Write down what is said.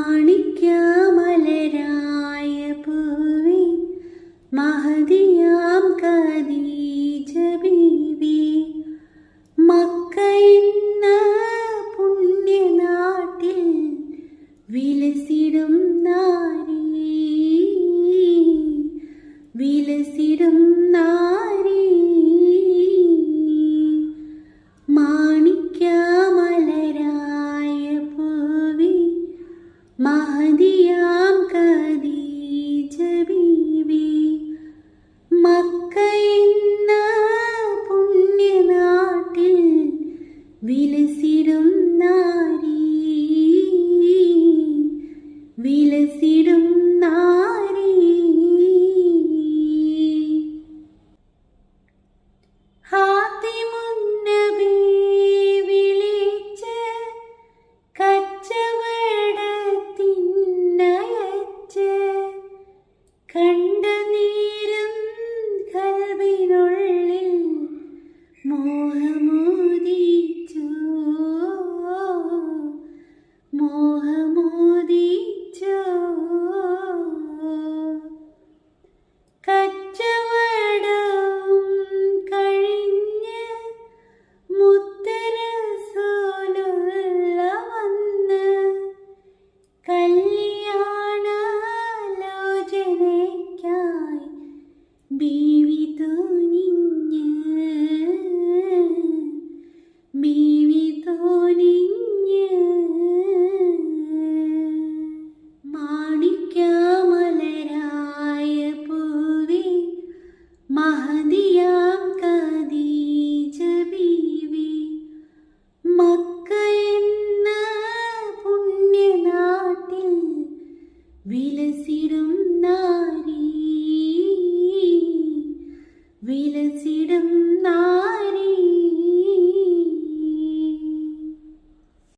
മാണിക്യമലരായ പൂവി മഹതിയാം കദീജ ബീവി. Mecca എന്ന പുണ്യനാട്ടിൽ വിലസിടും നാരി. വിലസിടും നാരി വിലസിടും നാരി. വിലസിടും നാരി. കണ്ട നേരം കൽവിനുള്ളിൽ മോഹമോദിച്ചു മോഹമോദിച്ചു? കച്ചവടം കഴിഞ്ഞ് മുത്തരസോലുള്ള വന്ന് കല്യാണാലോചനയ്ക്കായി ബീവി മഹദിയാം